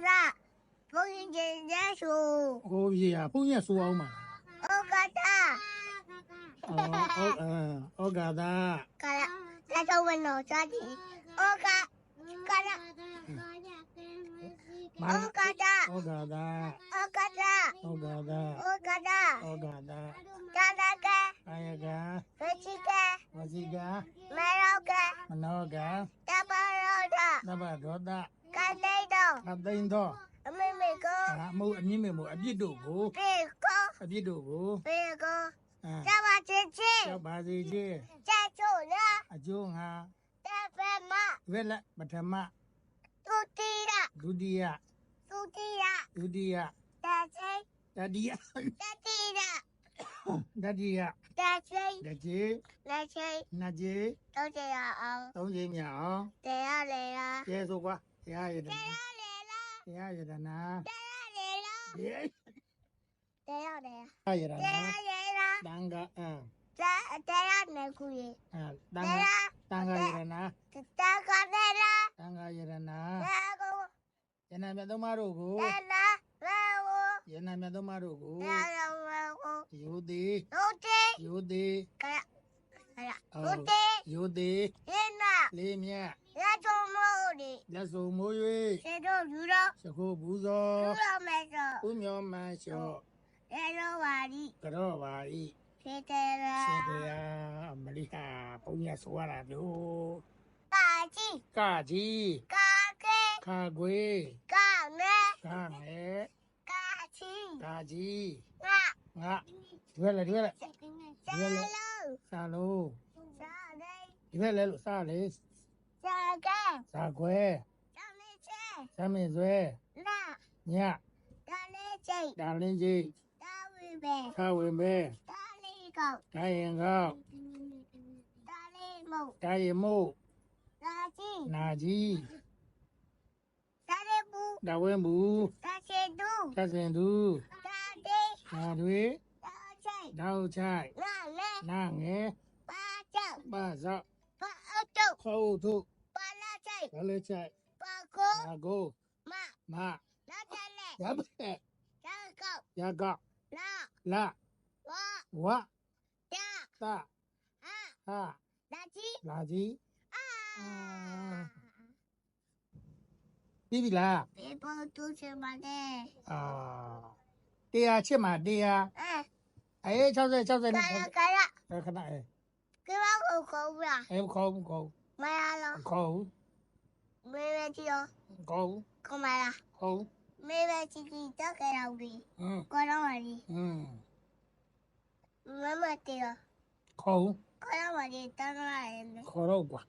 啦，风云姐姐输。我不是啊，风云嘛。我干他。哦，我嗯，我干他。干他，他说温柔家庭。我干，干他。我干他。我干他。我干他。我干他。我干他。我干他。干他干。干呀干。我去干。我去干。没有干。没有干。大白肉的。大白肉的。干的。 အသိန်းသောအမေမေကိုအာမဟုတ်အမြင့်မေမို့အပြစ်တို့ကိုပေကိုအပြစ်တို့ကိုပေကိုကြပါချင်းချင်းကြပါစီချင်းကြချို့လားအကျိုးငါတပမဝက်လက်ပထမဒုတိယဒုတိယဒုတိယဒုတိယတချင်းတတိယတတိယတတိယတချင်းတချင်းတချင်းနှစ်ချင်းသုံးချင်ရအောင်သုံးချင်ရအောင်တရားလေလားကျေးဇူးပါတရားရတယ်တရားလေ တရားရတနာတရားတရားတရားရတနာတရားရတနာတန်ခါအမ်တရားနေခုရအမ်တန်ခါတန်ခါရတနာတန်ခါတရားတန်ခါရတနာတရားကိုယနာမြတ်သမားတို့ကိုတရားကိုယနာမြတ်သမားတို့ကိုတရားကိုယုတိယုတိယုတိကရကရယုတိယုတိလေးမြလေးမြ မျက်စုံမိုး၍စေတို့ယူတော့ရှခိုးဘူးသောယူတော့မယ်ဆိုဥမျောမန်လျှော့ရေတော့ဝါရီကတော့ပါဤဖေတေရာစေတရားအမရိဟာပုံရဆိုရတာမျိုးကာကြီးကာကြီးကာကေကာကွေကာမဲကာမဲကာကြီးကာကြီးငါငါဒီဘက်လေဒီဘက်လေဒီဘက်လေဆာလုံးဆာလုံးဆာလေးဒီဘက်လေလို့ဆာလေး ဇာခွဲဒေါ်လေးချေဇမင်ဆွဲလာညဒေါ်လေးချေဒါလင်းကြီးဒေါ်ဝီပဲခဝေမဲဒေါ်လေးကောက်ဒိုင်ရင်ကောက်ဒေါ်လေးမုတ်ဒိုင်ရင်မုတ်လာကြီးနာကြီးဒေါ်လေးဘူးဒဝဲမူဒေါ်ချေဒူသစင်သူဒေါ်ဒေးနာတွေဒေါ်ချေဒေါက်ချိုင်လာလေနာငယ်ပါကြောက်ပါစောက် ပါအုတ်တုတ်ခေါဟုတ်ထုတ် Lai. Dalechai. Pago. Pago. Ma. Ma. Labdale. Labdale. Yago. Yago. La. La. Wa. Wa. Ta. Ta. Ha. Ha. Laji. Laji. Ah. Bibila. Bibo tu che ma de. Ah. Dia che ma dia. Eh. Ấy cháu dậy cháu dậy. Cái đó cái đó. Cái đó. Cái đó không khổ à? Em không không. Mày ăn không? Không. မေးမကြည့်ရောကောင်းကောင်းပါလားကောင်းမေးမကြည့်ကြည့်တော့ကြရောက်ပြီอืมကောင်းတော့ပါပြီอืมမမတေရောကောင်းကောင်းတော့ပါပြီတောင်းလာရင်ခေါ်တော့ကွာ